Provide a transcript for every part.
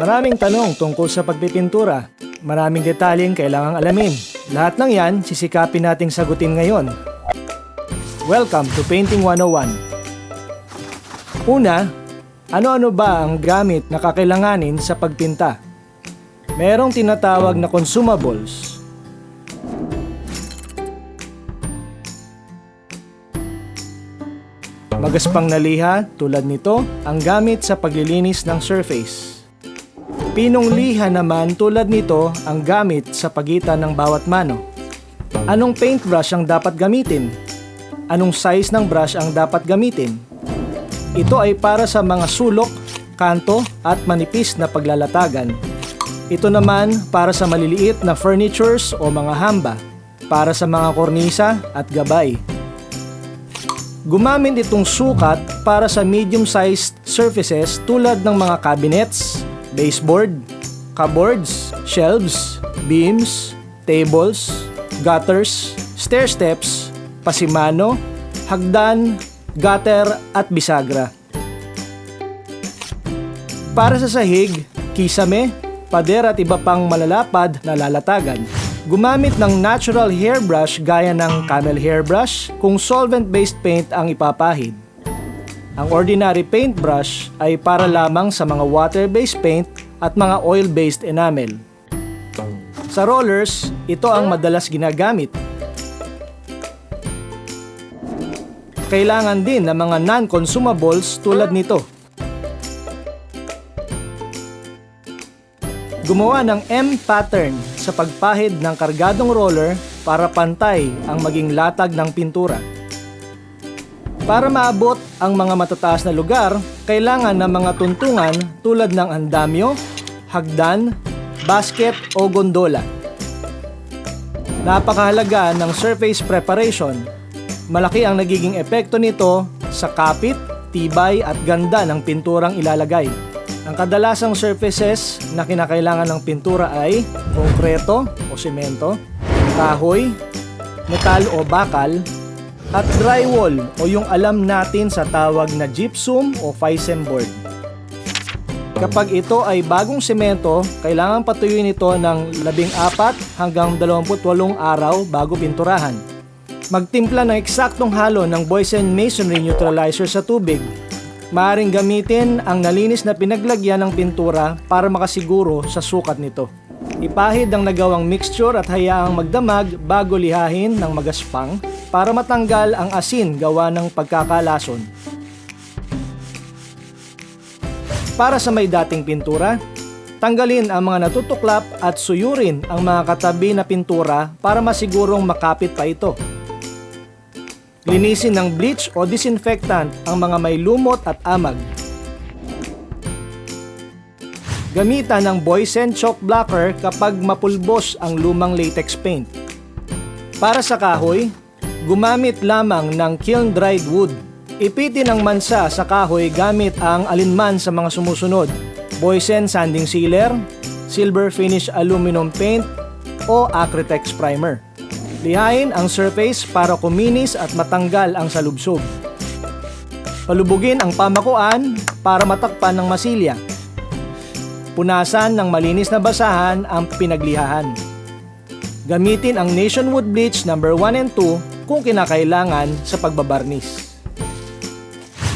Maraming tanong tungkol sa pagpipintura. Maraming detalyeng kailangang alamin. Lahat ng yan, sisikapin nating sagutin ngayon. Welcome to Painting 101. Una, ano-ano ba ang gamit na kakailanganin sa pagpinta? Merong tinatawag na consumables. Magaspang na liha tulad nito ang gamit sa paglilinis ng surface. Pinong liha naman tulad nito ang gamit sa pagitan ng bawat mano. Anong paintbrush ang dapat gamitin? Anong size ng brush ang dapat gamitin? Ito ay para sa mga sulok, kanto at manipis na paglalatagan. Ito naman para sa maliliit na furnitures o mga hamba, para sa mga kornisa at gabay. Gumamit itong sukat para sa medium-sized surfaces tulad ng mga cabinets, baseboard, cupboards, shelves, beams, tables, gutters, stair steps, pasimano, hagdan, gutter at bisagra. Para sa sahig, kisame, pader at iba pang malalapad na lalatagan. Gumamit ng natural hairbrush gaya ng camel hairbrush kung solvent-based paint ang ipapahid. Ang ordinary paintbrush ay para lamang sa mga water-based paint at mga oil-based enamel. Sa rollers, ito ang madalas ginagamit. Kailangan din ng mga non-consumables tulad nito. Gumawa ng M pattern sa pagpahid ng kargadong roller para pantay ang maging latag ng pintura. Para maabot ang mga matataas na lugar, kailangan ng mga tuntungan tulad ng andamyo, hagdan, basket o gondola. Napakahalaga ng surface preparation. Malaki ang nagiging epekto nito sa kapit, tibay at ganda ng pinturang ilalagay. Ang kadalasang surfaces na kinakailangan ng pintura ay konkreto o semento, kahoy, metal o bakal, at drywall o yung alam natin sa tawag na gypsum o Fisem board. Kapag ito ay bagong semento, kailangan patuyuin ito ng 14 hanggang 28 araw bago pinturahan. Magtimpla ng eksaktong halo ng Boysen Masonry Neutralizer sa tubig Maaring gamitin ang nalinis na pinaglagyan ng pintura para makasiguro sa sukat nito. Ipahid ang nagawang mixture at hayaang magdamag bago lihahin ng magaspang para matanggal ang asin gawa ng pagkakalason. Para sa may dating pintura, tanggalin ang mga natutuklap at suyurin ang mga katabi na pintura para masigurong makapit pa ito. Linisin ng bleach o disinfectant ang mga may lumot at amag. Gamitan ng Boysen Chalk Blocker kapag mapulbos ang lumang latex paint. Para sa kahoy, gumamit lamang ng kiln-dried wood. Ipitin ang mansa sa kahoy gamit ang alinman sa mga sumusunod. Boysen Sanding Sealer, Silver Finish Aluminum Paint, o Acrytex Primer. Lihain ang surface para kuminis at matanggal ang salubsob. Palubugin ang pamakuan para matakpan ng masilya. Punasan ng malinis na basahan ang pinaglihahan. Gamitin ang Nationwood Bleach No. 1 and 2 kung kinakailangan sa pagbabarnis.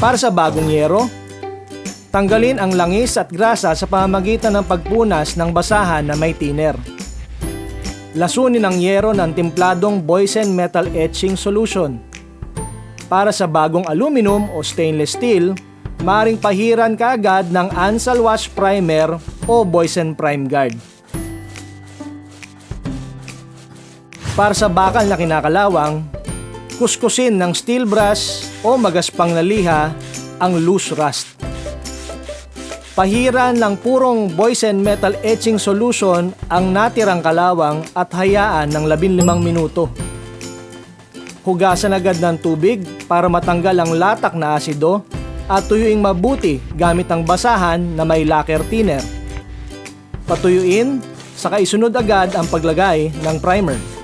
Para sa bagong yero, tanggalin ang langis at grasa sa pamamagitan ng pagpunas ng basahan na may thinner. Lasunin ang yero ng templadong Boysen Metal Etching Solution. Para sa bagong aluminum o stainless steel, maring pahiran ka agad ng Ansal Wash Primer o Boysen Prime Guard. Para sa bakal na kinakalawang, kuskusin ng steel brush o magaspang na liha ang loose rust. Pahiran ng purong Boysen Metal Etching Solution ang natirang kalawang at hayaan ng 15 minuto. Hugasan agad ng tubig para matanggal ang latak na asido at tuyuing mabuti gamit ang basahan na may lacquer thinner. Patuyuin, saka isunod agad ang paglagay ng primer.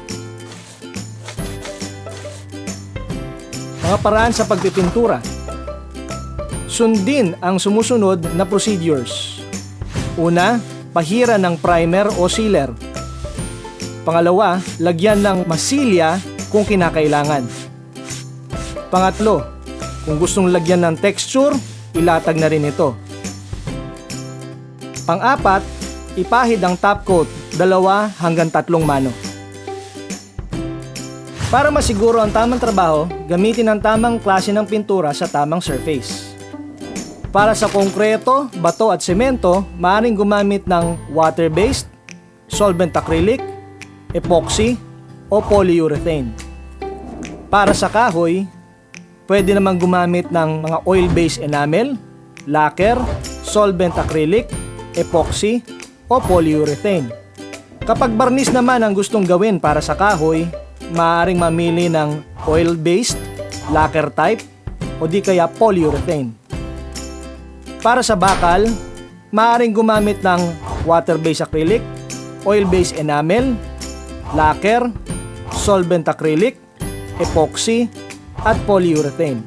Mga paraan sa pagpipintura. Sundin ang sumusunod na procedures. Una, pahira ng primer o sealer. Pangalawa, lagyan ng masilya kung kinakailangan. Pangatlo, kung gustong lagyan ng texture, ilatag na rin ito. Pang-apat, ipahid ang top coat, dalawa hanggang tatlong mano. Para masiguro ang tamang trabaho, gamitin ang tamang klase ng pintura sa tamang surface. Para sa konkreto, bato at semento, maaaring gumamit ng water-based, solvent acrylic, epoxy, o polyurethane. Para sa kahoy, pwede namang gumamit ng mga oil-based enamel, lacquer, solvent acrylic, epoxy, o polyurethane. Kapag barnis naman ang gustong gawin para sa kahoy, maaaring mamili ng oil-based, lacquer type, o di kaya polyurethane. Para sa bakal, maaaring gumamit ng water-based acrylic, oil-based enamel, lacquer, solvent acrylic, epoxy, at polyurethane.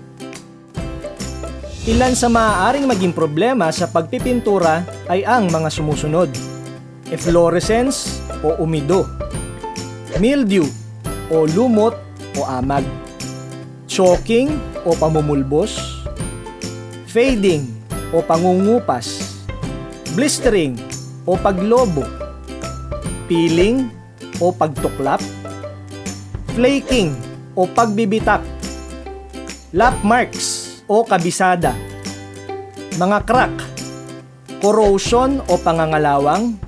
Ilan sa maaaring maging problema sa pagpipintura ay ang mga sumusunod. Efflorescence o umido. Mildew o lumot o amag. Choking o pamumulbos. Fading o pangungupas. Blistering o paglobo. Peeling o pagtuklap. Flaking o pagbibitak. Lap marks o kabisada. Mga crack. Corrosion o pangangalawang.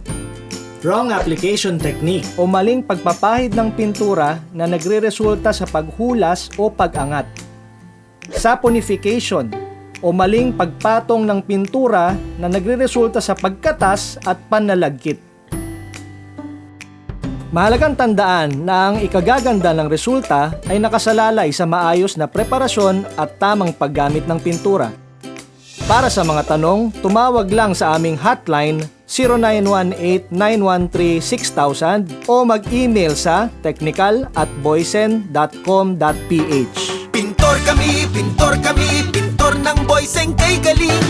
Wrong application technique o maling pagpapahid ng pintura na nagre-resulta sa paghulas o pag-angat. Saponification o maling pagpatong ng pintura na nagre-resulta sa pagkatas at panlalagkit. Mahalagang tandaan na ang ikagaganda ng resulta ay nakasalalay sa maayos na preparasyon at tamang paggamit ng pintura. Para sa mga tanong, tumawag lang sa aming hotline 0918-913-6000 o mag-email sa technical at boysen.com.ph. Pintor kami, pintor kami, pintor ng boys and kay galing